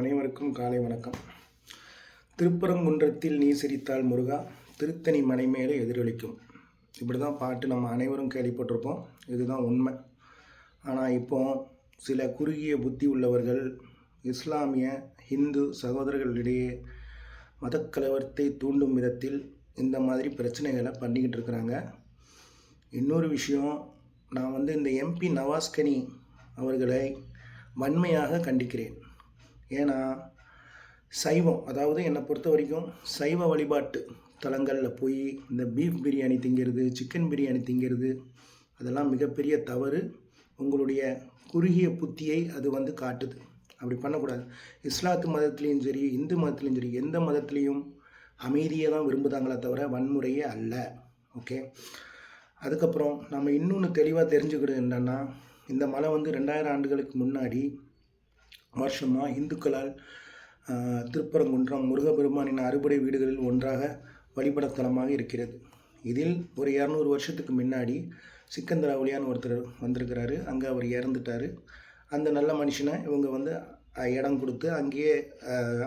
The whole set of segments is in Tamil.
அனைவருக்கும் காலை வணக்கம். திருப்பரங்குன்றத்தில் நீ சிரித்தால் முருகா திருத்தணி மனை மேலே எதிரொலிக்கும். இப்படி தான் பாட்டு நம்ம அனைவரும் கேள்விப்பட்டிருப்போம். இதுதான் உண்மை. ஆனால் இப்போ சில குறுகிய புத்தி உள்ளவர்கள் இஸ்லாமிய ஹிந்து சகோதரர்களிடையே மதக்கலவரத்தை தூண்டும் விதத்தில் இந்த மாதிரி பிரச்சனைகளை பண்ணிக்கிட்டு இருக்கிறாங்க. இன்னொரு விஷயம் நான் வந்து இந்த எம்பி நவாஸ்கனி அவர்களை வன்மையாக கண்டிக்கிறேன். ஏன்னா சைவம் அதாவது என்னை பொறுத்த வரைக்கும் சைவ வழிபாட்டு தலங்களில் போய் இந்த பீஃப் பிரியாணி திங்கிறது சிக்கன் பிரியாணி திங்கிறது அதெல்லாம் மிகப்பெரிய தவறு. உங்களுடைய குறுகிய புத்தியை அது வந்து காட்டுது. அப்படி பண்ணக்கூடாது. இஸ்லாத்து மதத்துலேயும் சரி இந்து மதத்துலேயும் சரி எந்த மதத்துலேயும் அமைதியை தான் விரும்புதாங்களே தவிர வன்முறையே அல்ல. ஓகே? அதுக்கப்புறம் நம்ம இன்னொன்று தெளிவாக தெரிஞ்சுக்கிறது என்னென்னா இந்த மலை வந்து ரெண்டாயிரம் ஆண்டுகளுக்கு முன்னாடி வருஷமாக இந்துக்களால் திருப்பரங்குன்றம் முருகபெருமானின் அறுபடை வீடுகளில் ஒன்றாக வழிபடத்தலமாக இருக்கிறது. இதில் ஒரு இரநூறு வருஷத்துக்கு முன்னாடி சிக்கந்தர் ஒருத்தர் வந்திருக்கிறாரு. அங்கே அவர் இறந்துட்டார். அந்த நல்ல மனுஷனை இவங்க வந்து இடம் கொடுத்து அங்கேயே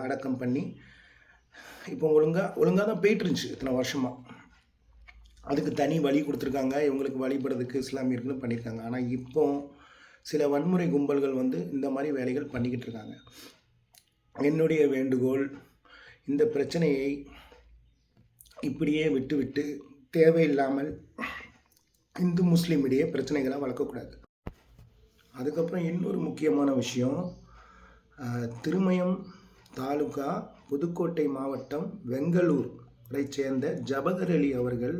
அடக்கம் பண்ணி இப்போ ஒழுங்காக ஒழுங்காக தான் போயிட்டு இருந்துச்சு இத்தனை வருஷமாக அதுக்கு தனி வழி கொடுத்துருக்காங்க. இவங்களுக்கு வழிபடுறதுக்கு இஸ்லாமியர்களும் பண்ணியிருக்காங்க. ஆனால் இப்போ சில வன்முறை கும்பல்கள் வந்து இந்த மாதிரி வேலைகள் பண்ணிக்கிட்டு இருக்காங்க. என்னுடைய வேண்டுகோள் இந்த பிரச்சனையை இப்படியே விட்டுவிட்டு தேவையில்லாமல் இந்து முஸ்லீம் இடையே பிரச்சனைகளை வளர்க்கக்கூடாது. அதுக்கப்புறம் இன்னொரு முக்கியமான விஷயம் திருமயம் தாலுகா புதுக்கோட்டை மாவட்டம் வெங்கலூரை சேர்ந்த ஜபகர் அலி அவர்கள்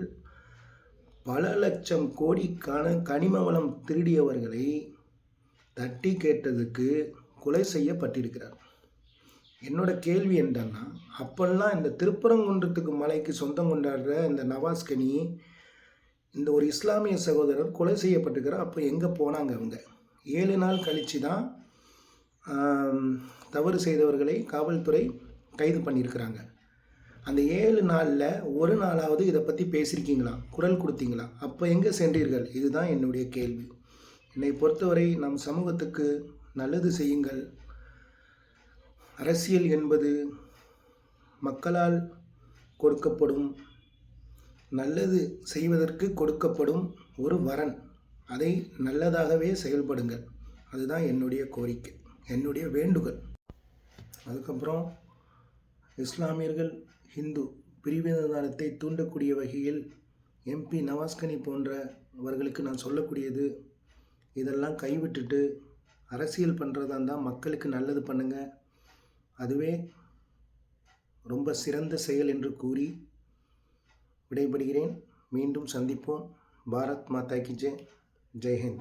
பல லட்சம் கோடிக்கான கனிம வளம் திருடியவர்களை தட்டி கேட்டதுக்கு கொலை செய்யப்பட்டிருக்கிறார். என்னோட கேள்வி என்னன்னா அப்பெல்லாம் இந்த திருப்பரங்குன்றத்துக்கு மலைக்கு சொந்தம் கொண்டாடுற இந்த நவாஸ்கனி இந்த ஒரு இஸ்லாமிய சகோதரர் கொலை செய்யப்பட்டிருக்கிறார். அப்போ எங்கே போனாங்க அவங்க? ஏழு நாள் கழித்து தான் தவறு செய்தவர்களை காவல்துறை கைது பண்ணியிருக்கிறாங்க. அந்த ஏழு நாளில் ஒரு நாளாவது இதை பற்றி பேசியிருக்கீங்களா? குரல் கொடுத்தீங்களா? அப்போ எங்கே சென்றீர்கள்? இதுதான் என்னுடைய கேள்வி. என்னை பொறுத்தவரை நம் சமூகத்துக்கு நல்லது செய்யுங்கள். அரசியல் என்பது மக்களால் கொடுக்கப்படும் நல்லது செய்வதற்கு கொடுக்கப்படும் ஒரு வரன். அதை நல்லதாகவே செயல்படுங்கள். அதுதான் என்னுடைய கோரிக்கை என்னுடைய வேண்டுகோள். அதுக்கப்புறம் இஸ்லாமியர்கள் ஹிந்து பிரிவினதானத்தை தூண்டக்கூடிய வகையில் எம்பி நவாஸ்கனி போன்றவர்களுக்கு நான் சொல்லக்கூடியது இதெல்லாம் கைவிட்டுட்டு அரசியல் பண்ணுறதா இருந்தால் மக்களுக்கு நல்லது பண்ணுங்க. அதுவே ரொம்ப சிறந்த செயல் என்று கூறி விடைபெறுகிறேன். மீண்டும் சந்திப்போம். பாரத் மாதா கி ஜெய். ஜெய்ஹிந்த்